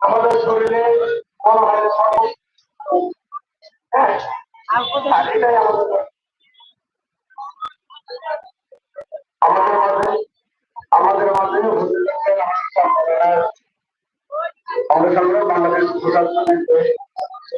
আমাদের শরীরে এটাই আমাদের আমাদের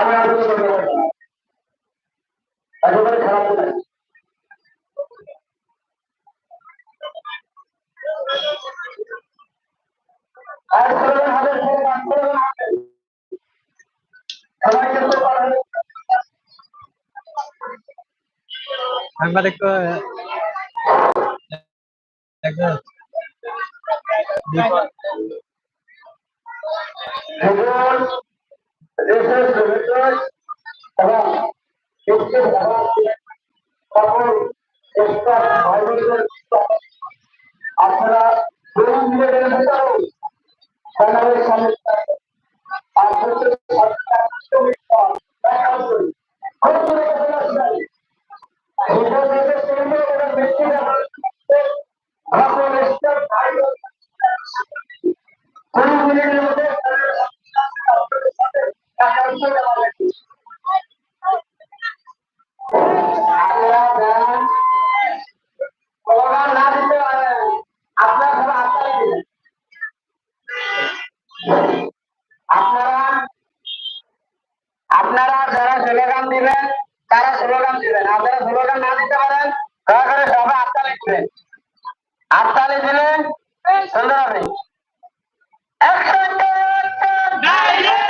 আমি আগ্রহ করতে পারি না। একেবারে খারাপ নাই আর করবেন হাজার ছেলে কাজ করবেন সবাই কিন্তু পারেন সাংবাদিক তো একজন ভূগোল দেশের জমিদার এবং আপনারা যারা স্লোগান দিবেন তারা স্লোগান দিবেন আপনারা স্লোগান না দিতে পারেন দয়া করে সবাই আত্মালি দিবেন আত্মালি দিলে সুন্দর হবে ডাইরেক্ট